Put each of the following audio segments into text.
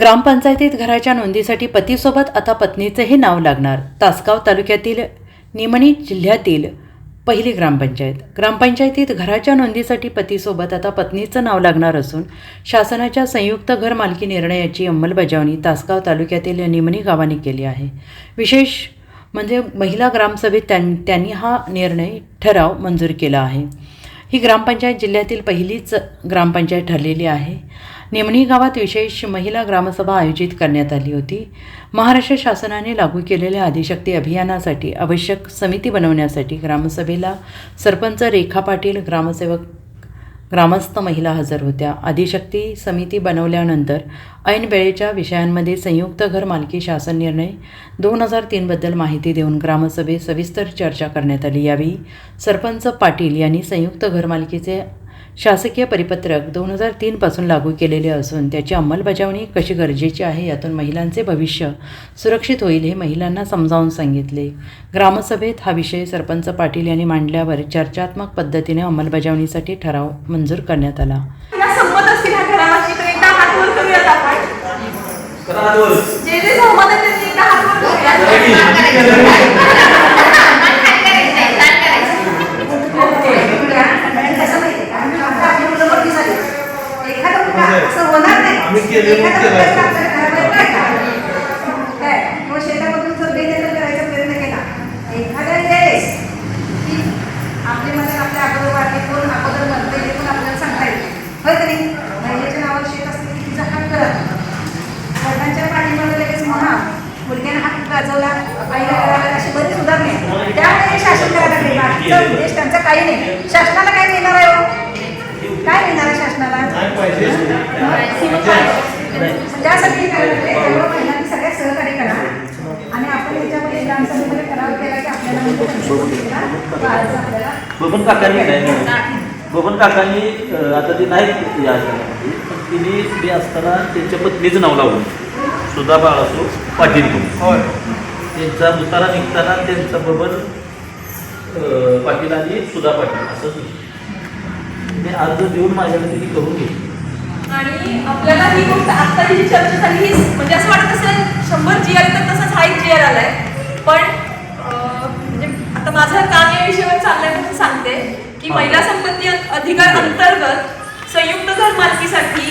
ग्रामपंचायतीत घराच्या नोंदीसाठी पतीसोबत आता पत्नीचंही नाव लागणार. तासगाव तालुक्यातील निमणी जिल्ह्यातील पहिली ग्रामपंचायत. ग्रामपंचायतीत घराच्या नोंदीसाठी पतीसोबत आता पत्नीचं नाव लागणार असून शासनाच्या संयुक्त घर मालकी निर्णयाची अंमलबजावणी तासगाव तालुक्यातील निमणी गावाने केली आहे. विशेष म्हणजे महिला ग्रामसभेत त्यां त्यांनी हा निर्णय ठराव मंजूर केला आहे. ही ग्रामपंचायत जिल्ह्यातील पहिलीच ग्रामपंचायत ठरलेली आहे. निमणी गावात विशेष महिला ग्रामसभा आयोजित करण्यात आली होती. महाराष्ट्र शासनाने लागू केलेल्या आदिशक्ती अभियानासाठी आवश्यक समिती बनवण्यासाठी ग्रामसभेला सरपंच रेखा पाटील ग्रामसेवक ग्रामस्थ महिला हजर होत्या. आदिशक्ती समिती बनवल्यानंतर ऐन वेळेच्या विषयांमध्ये संयुक्त घर मालकी शासन निर्णय दोन हजार तीनबद्दल माहिती देऊन ग्रामसभेत सविस्तर चर्चा करण्यात आली. यावेळी सरपंच पाटील यांनी संयुक्त घरमालकीचे शासकीय परिपत्रक दोन हजार तीनपासून लागू केलेले असून त्याची अंमलबजावणी कशी गरजेची आहे यातून महिलांचे भविष्य सुरक्षित होईल हे महिलांना समजावून सांगितले. ग्रामसभेत हा विषय सरपंच पाटील यांनी मांडल्यावर चर्चात्मक पद्धतीने अंमलबजावणीसाठी ठराव मंजूर करण्यात आला. या म्हणा, मुलग्याने हात गाजवला, आईला अशी बरीच उदाहरणे. त्यामुळे शासन करायला काही नाही. शासनाला काय मिळणार आहे हो? काय मिळणार आहे शासनाला नाही पाहिजे त्यासाठी काय लागले तेवढं महिलांनी सगळ्यात सहकार्य करा आणि आपण याच्यामध्ये ग्रामसभेमध्ये ठराव केला की आपल्याला म्हणजे पंचकृषीला बाळाचं आपल्याला बबन काकांनी काय बबन काकांनी आता ते नाहीत या पण तिने ते असताना त्यांच्या पत्नीचं नाव लावलं. सुधा बाळासो पाटील. होय. त्यांचा उतारा निघताना त्यांचा बबन पाटील आणि सुधा पाटील असं मी अर्ज देऊन माझ्याकडे तिने करून घेतली. आणि आपल्याला ही गोष्ट आता ही जी चर्चा झाली म्हणजे असं वाटत असेल शंभर जी आर तर तसंच हा एक जी आर आलाय. पण अं, म्हणजे आता माझं काम या विषयावर चाललंय म्हणून सांगते की महिला संपत्ती अधिकार अंतर्गत संयुक्त घर मालकीसाठी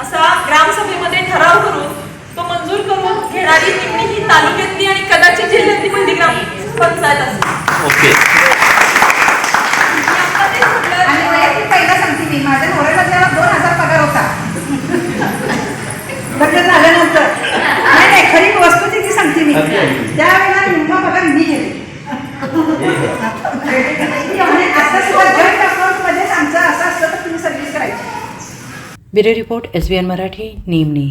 असा ग्रामसभेमध्ये ठराव करून तो मंजूर करून घेणारी निमणी ही तालुक्यातली आणि कदाचित जिल्ह्यातली पहिली ग्राम पंचायत असेल ओके. आणि वैयक्तिक पहिला सांगते मी माझ्या नवऱ्याला तेव्हा दोन हजार पगार होता. लग्न झाल्यानंतर. नाही नाही खरी वस्तुस्थिती सांगते मी. त्यावेळेला निम्मा पगार मी घेते bureau report S B N Marathi निमणी